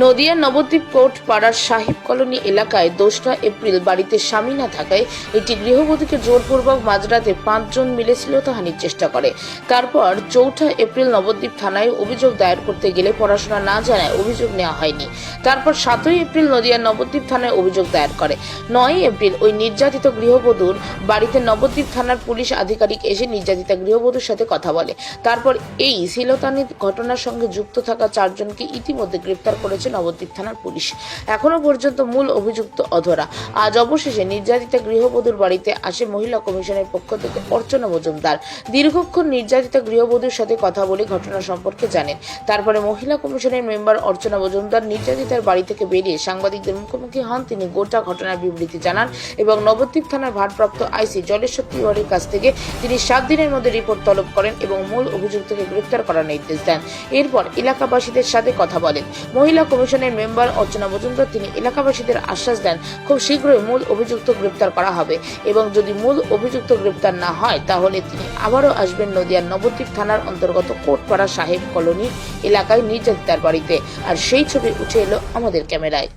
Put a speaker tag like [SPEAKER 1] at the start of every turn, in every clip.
[SPEAKER 1] Nadia Nabadwip court পাড়ার সাহেব colony এলাকায় দোসরা এপ্রিল বাড়িতে স্বামী না থাকায় একটি গৃহবধূকে জোরপূর্বক মাঝরাতে পাঁচজন মিলে শ্লীলতাহানির চেষ্টা করে। তারপর চৌঠা এপ্রিল নবদ্বীপ থানায় অভিযোগ দায়ের করতে গেলে পড়াশোনা না জানায় অভিযোগ নেওয়া হয়নি। তারপর সাতই এপ্রিল নদিয়ার নবদ্বীপ থানায় অভিযোগ দায়ের করে। নয় এপ্রিল ওই নির্যাতিত গৃহবধূর বাড়িতে নবদ্বীপ থানার পুলিশ আধিকারিক এসে নির্যাতিতা গৃহবধূর সাথে কথা বলে। তারপর এই শ্লীলতাহানির ঘটনার সঙ্গে যুক্ত থাকা চারজনকে ইতিমধ্যে গ্রেপ্তার করেছে নবদ্বীপ থানার পুলিশ। এখনও পর্যন্ত মূল অভিযুক্ত অধরা। আজ অবশেষে নির্যাতিতা গৃহবধূর বাড়িতে আসে মহিলা কমিশনের পক্ষ থেকে অর্চনা মজুমদার। দীর্ঘক্ষণ নির্যাতিতা গৃহবধূর সাথে কথা বলে ঘটনা সম্পর্কে জানেন। তারপরে মহিলা কমিশনের মেম্বার অর্চনা মজুমদার নির্যাতিতার বাড়ি থেকে বেরিয়ে সাংবাদিকদের মুখোমুখি হন। তিনি গোটা ঘটনার বিবৃতি জানান এবং নবদ্বীপ থানার ভারপ্রাপ্ত আইসি জলেশ্বর তিওয়ারির কাছ থেকে তিনি সাত দিনের মধ্যে রিপোর্ট তলব করেন এবং মূল অভিযুক্তকে গ্রেপ্তার করার নির্দেশ দেন। এরপর এলাকাবাসীদের সাথে কথা বলেন। মহিলা কমিশনের মেম্বার অর্চনা মজুমদার তিনি এলাকাবাসীদের আশ্বাস দেন, খুব শীঘ্রই মূল অভিযুক্ত গ্রেপ্তার করা হবে এবং যদি মূল অভিযুক্ত গ্রেপ্তার না হয়, তাহলে তিনি আবারও আসবেন নদিয়ার নবদ্বীপ থানার অন্তর্গত কোটপাড়া সাহেব কলোনি এলাকায় নির্যাতিতার বাড়িতে। আর সেই ছবি উঠে এলো আমাদের ক্যামেরায়।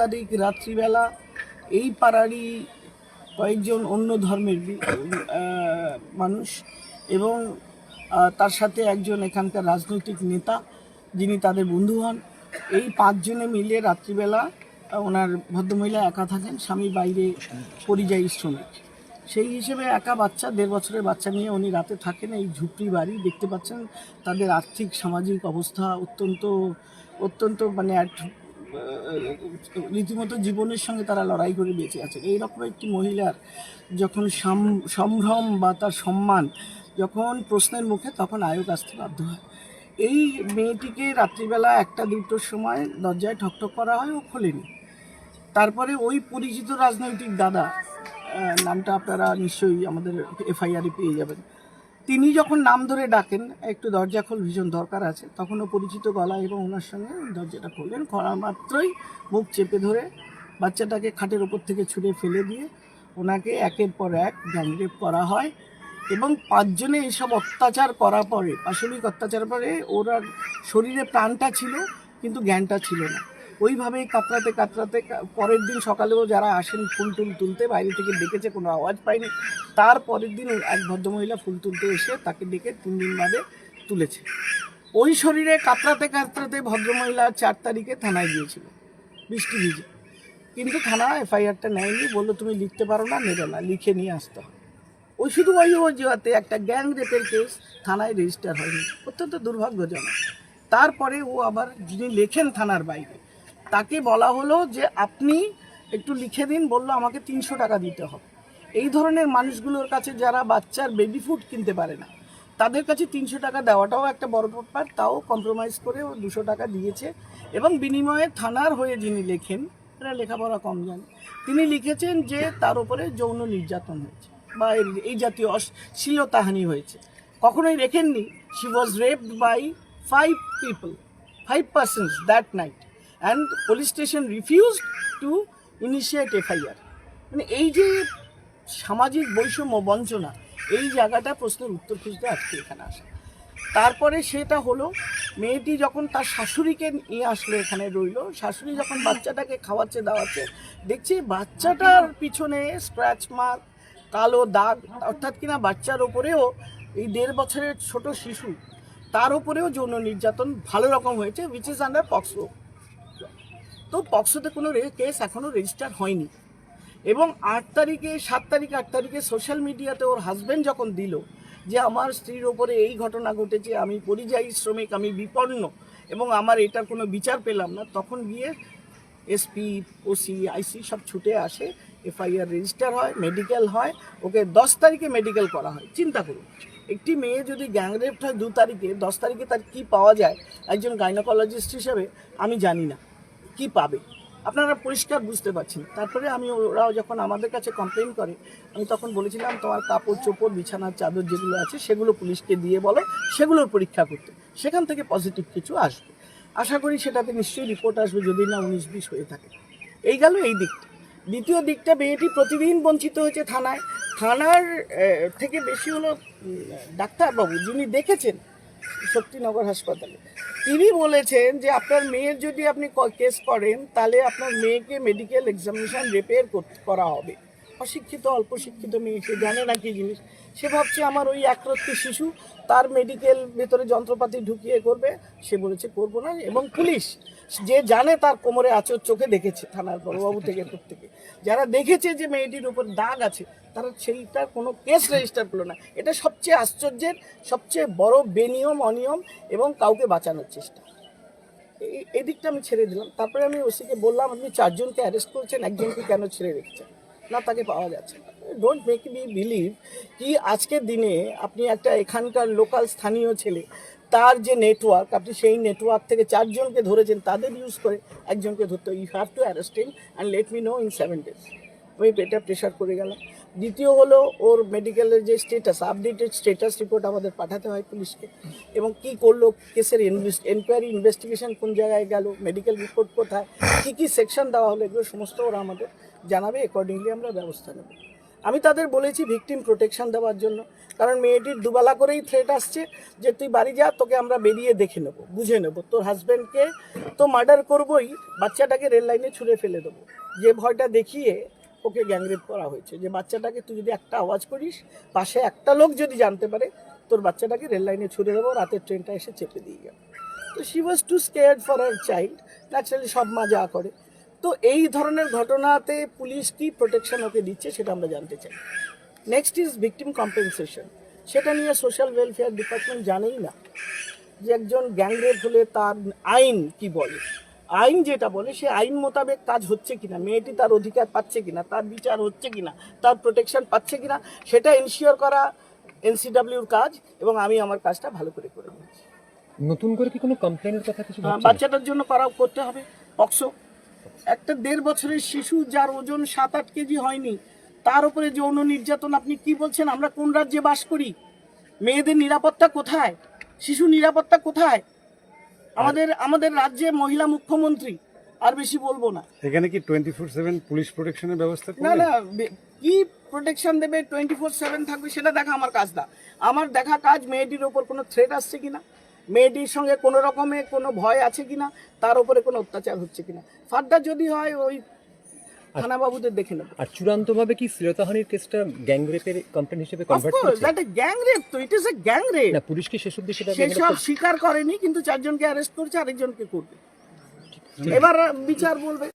[SPEAKER 2] তারিখ রাত্রিবেলা এই পাড়ারই কয়েকজন অন্য ধর্মের মানুষ এবং তার সাথে একজন এখানকার রাজনৈতিক নেতা যিনি তাদের বন্ধু হন। এই পাঁচজনে মিলে রাত্রিবেলা ওনার ভদ্রমহিলা একা থাকেন, স্বামী বাইরে পরিযায়ী শ্রমিক। সেই হিসেবে একা বাচ্চা, দেড় বছরের বাচ্চা নিয়ে উনি রাতে থাকেন। এই ঝুপড়ি বাড়ি দেখতে পাচ্ছেন তাদের আর্থিক, সামাজিক অবস্থা অত্যন্ত অত্যন্ত মানে রীতিমতো জীবনের সঙ্গে তারা লড়াই করে বেঁচে আছে এইরকম একটি মহিলার যখন সাম- সম্ভ্রম বা তার সম্মান যখন প্রশ্নের মুখে তখন আয়োগ আসতে বাধ্য হয়। এই মেয়েটিকে রাত্রিবেলা একটা দুটোর সময় দরজায় ঠকঠক করা হয় ও খোলেনি। তারপরে ওই পরিচিত রাজনৈতিক দাদা নামটা আপনারা নিশ্চয়ই আমাদের এফআইআরে পেয়ে যাবেন, তিনি যখন নাম ধরে ডাকেন, একটু দরজা খোল, ভীষণ দরকার আছে তখনও পরিচিত গলা এবং ওনার সঙ্গে দরজাটা খোলেন, খোলা মাত্রই মুখ চেপে ধরে বাচ্চাটাকে খাটের ওপর থেকে ছুঁড়ে ফেলে দিয়ে ওনাকে একের পর এক গ্যাংরেপ করা হয়। এবং পাঁচজনে এইসব অত্যাচার করার পরে, পাশবিক অত্যাচার পরে ওরা শরীরে প্রাণটা ছিল, কিন্তু জ্ঞানটা ছিল না। ওইভাবেই কাতরাতে কাতরাতে পরের দিন সকালেও যারা আসেন ফুল টুল তুলতে, বাইরে থেকে ডেকেছে, কোনো আওয়াজ পায়নি। তার পরের দিন এক ভদ্রমহিলা ফুল তুলতে এসে তাকে ডেকে তিন দিন বাদে তুলেছে। ওই শরীরে কাতরাতে কাতরাতে ভদ্রমহিলা চার তারিখে থানায় গিয়েছিল, বৃষ্টি ভিজে। কিন্তু থানা এফআইআরটা নেয়নি, বলল, তুমি লিখতে পারো না, নেবে না, লিখে নিয়ে আসতে হবে। ওই শুধু ওই অজুহাতে একটা গ্যাং রেপের কেস থানায় রেজিস্টার হয়নি। অত্যন্ত দুর্ভাগ্যজনক। তারপরে ও আবার যিনি লেখেন থানার বাইরে, তাকে বলা হলো যে আপনি একটু লিখে দিন, বলল আমাকে তিনশো টাকা দিতে হবে। এই ধরনের মানুষগুলোর কাছে যারা বাচ্চার বেবি ফুড কিনতে পারে না, তাদের কাছে তিনশো টাকা দেওয়াটাও একটা বড় ব্যাপার। তাও কম্প্রোমাইজ করে ও দুশো টাকা দিয়েছে এবং বিনিময়ে থানার হয়ে যিনি লেখেন এরা লেখাপড়া কম জানে। তিনি লিখেছেন যে তার উপরে যৌন নির্যাতন হয়েছে। বা এই- জাতীয় অশ্লীলতাহানি হয়েছে। কখনোই রেখেননি she was raped by five people five persons that night and police station refuse to initiate FIR মানে এই যে সামাজিক বৈষম্য বঞ্চনা, এই জায়গাটা প্রশ্নের উত্তর খুঁজতে আজকে এখানে আসা। তারপরে সেটা হলো, মেয়েটি যখন তার শাশুড়িকে নিয়ে আসলো এখানে রইল, শাশুড়ি যখন বাচ্চাটাকে খাওয়াচ্ছে, দাওয়াচ্ছে, দেখছি বাচ্চাটার পিছনে স্ক্র্যাচ মার্ক কালো দাগ, অর্থাৎ কিনা বাচ্চার ওপরেও এই দেড় বছরের ছোট শিশু, তার উপরেও যৌন নির্যাতন ভালো রকম হয়েছে উইচ ইজ আন্ডার পক্সো তো পক্সোতে কোনো কেস এখনও রেজিস্টার হয়নি। এবং আট তারিখে, সাত তারিখ, আট তারিখে সোশ্যাল মিডিয়াতে ওর হাজব্যান্ড যখন দিল যে আমার স্ত্রীর ওপরে এই ঘটনা ঘটেছে, আমি পরিযায়ী শ্রমিক, আমি বিপন্ন, এবং আমার এটার কোনো বিচার পেলাম না, তখন গিয়ে এসপি ওসি আইসি সব ছুটে আসে। এফআইআর রেজিস্টার হয় মেডিকেল হয়, ওকে দশ তারিখে মেডিকেল করা হয়। চিন্তা করুন। একটি মেয়ে যদি গ্যাংরেপড হয় দু তারিখে, দশ তারিখে তার কী পাওয়া যায়? একজন গাইনোকোলজিস্ট হিসেবে আমি জানি না। কি পাবে? আপনারা পরিষ্কার বুঝতে পারছেন। তারপরে আমি ওরাও যখন আমাদের কাছে কমপ্লেন করে, আমি তখন বলেছিলাম, তোমার কাপড়, চোপড়, বিছানার চাদর যেগুলো আছে, সেগুলো পুলিশকে দিয়ে বলো, সেগুলোর পরীক্ষা করতে। সেখান থেকে পজিটিভ কিছু আসবে। আশা করি সেটাতে নিশ্চয়ই রিপোর্ট আসবে, যদি না উনিশ বিশ হয়ে থাকে। এই গেল এই দিকটা। দ্বিতীয় দিকটা মেয়েটি প্রতিদিন বঞ্চিত হয়েছে থানায়। থানার থেকে বেশি হলো ডাক্তারবাবু যিনি দেখেছেন শক্তিনগর হাসপাতালে। তিনি বলেছেন যে, আপনার মেয়ের যদি আপনি কেস করেন, তাহলে আপনার মেয়েকে মেডিকেল এক্সামিনেশান রিপেয়ার করা হবে। অশিক্ষিত, অল্প শিক্ষিত মেয়ে, সে জানে না কি জিনিস। সে ভাবছে আমার ওই একরত্তি শিশু, তার মেডিকেল ভেতরে যন্ত্রপাতি ঢুকিয়ে করবে। সে বলেছে, করব না। এবং পুলিশ, যে জানে তার কোমরে আচর চোখে দেখেছে থানার বড়বাবু থেকে, প্রত্যেকে। যারা দেখেছে যে মেয়েটির উপর দাগ আছে, তারা সেইটার কোনো কেস রেজিস্টার করল না। এটা সবচেয়ে আশ্চর্যের, সবচেয়ে বড় বেনিয়ম, অনিয়ম এবং কাউকে বাঁচানোর চেষ্টা। এই- দিকটা আমি ছেড়ে দিলাম। তারপরে আমি ওসিকে বললাম, আপনি চারজনকে অ্যারেস্ট করেছেন, একজনকে কেন ছেড়ে রেখেছেন? না, তাকে পাওয়া যাচ্ছে না। ডোন্ট মেক মি বিলিভ কি আজকের দিনে আপনি একটা এখানকার লোকাল স্থানীয় ছেলে, তার যে নেটওয়ার্ক আপনি সেই নেটওয়ার্ক থেকে চারজনকে ধরেছেন, তাদের ইউজ করে একজনকে ধরতে you have to arrest him and let me know in seven days আমি এটা প্রেশার করে গেলাম দ্বিতীয় হলো ওর মেডিকেলের যে স্টেটাস আপডেটেড স্টেটাস রিপোর্ট আমাদের পাঠাতে হয় পুলিশকে। এবং কি করল, কেসের এনকোয়ারি ইনভেস্টিগেশন কোন জায়গায় গেল মেডিকেল রিপোর্ট কোথায়, কী কী সেকশন দেওয়া হলো, এগুলো সমস্ত ওরা আমাদের জানাবে অ্যাকর্ডিংলি আমরা ব্যবস্থা নেব। আমি তাদের বলেছি ভিকটিম প্রোটেকশন দেওয়ার জন্য, কারণ মেয়েটির দুবেলা করেই থ্রেট আসছে যে তুই বাড়ি যা, তোকে আমরা বেরিয়ে দেখে নেব, বুঝে নেব। তোর হাজব্যান্ডকে তো মার্ডার করবোই, বাচ্চাটাকে রেল লাইনে ছুঁড়ে ফেলে দেবো। যে ভয়টা দেখিয়ে ওকে গ্যাংরেপ করা হয়েছে। যে বাচ্চাটাকে তুই যদি একটা আওয়াজ করিস, পাশে একটা লোক যদি জানতে পারে, তোর বাচ্চাটাকে রেল লাইনে ছুড়ে দেবো, রাতের ট্রেনটা এসে চেপে দিয়ে যাবে। তো she was too scared for her child naturally সব মা যা করে। তো এই ধরনের ঘটনাতে পুলিশ কি প্রোটেকশন ওকে দিচ্ছে সেটা আমরা জানতে চাই। নেক্সট ইজ ভিকটিম কম্পেনসেশন সেটা নিয়ে সোশ্যাল ওয়েলফেয়ার ডিপার্টমেন্ট জানেই না যে একজন গ্যাংরেপ হলে তার আইন কি বলে। আইন যেটা বলে সে আইন মোতাবেক কাজ হচ্ছে কিনা মেয়েটি তার অধিকার পাচ্ছে কিনা তার বিচার হচ্ছে কিনা তার প্রোটেকশন পাচ্ছে কিনা সেটা এনশিওর করা এনসিডাব্লিউর কাজ এবং আমি আমার কাজটা ভালো করে করে নিয়েছি
[SPEAKER 3] নতুন করে কি কোনো কমপ্লেনের কথা কিছু
[SPEAKER 2] বাচ্চাটার জন্য করা করতে হবে পক্সো। একটা দেড় বছরের শিশু যার ওজন সাত আট কেজি হয়নি তার উপরে যৌন নির্যাতন আপনি কি বলছেন? আমরা কোন রাজ্যে বাস করি? মেয়েদের নিরাপত্তা কোথায়? শিশু নিরাপত্তা কোথায়? আমাদের আমাদের রাজ্যে মহিলা মুখ্যমন্ত্রী আর বেশি বলব না।
[SPEAKER 4] এখানে কি টোয়েন্টি ফোর সেভেন পুলিশ প্রোটেকশনের ব্যবস্থা
[SPEAKER 2] না না কি প্রোটেকশন দেবে টোয়েন্টি ফোর সেভেন থাকবে সেটা দেখা আমার কাজ না আমার দেখা কাজ মেয়েটির ওপর কোনো থ্রেট আসছে কিনা? মেয়েটির সঙ্গে কোনো রকমে কোনো ভয় আছে কিনা? তার উপরে কোনো অত্যাচার হচ্ছে কিনা? ফার্দার যদি হয় ওই থানাবাবুদের দেখে নেব।
[SPEAKER 3] আর চূড়ান্তভাবে কি শ্লীলতাহানির কেসটা গ্যাংরেপের কমপ্লেন হিসেবে কনভার্ট করছে?
[SPEAKER 2] দ্যাট গ্যাং রেপ তো it is a gang rape
[SPEAKER 3] না পুলিশ কি শেষ অব্দি সেটা
[SPEAKER 2] সেসব স্বীকার করেনি কিন্তু চারজনকে অ্যারেস্ট করছে আরেকজনকে করবে। এবার বিচার বলবে।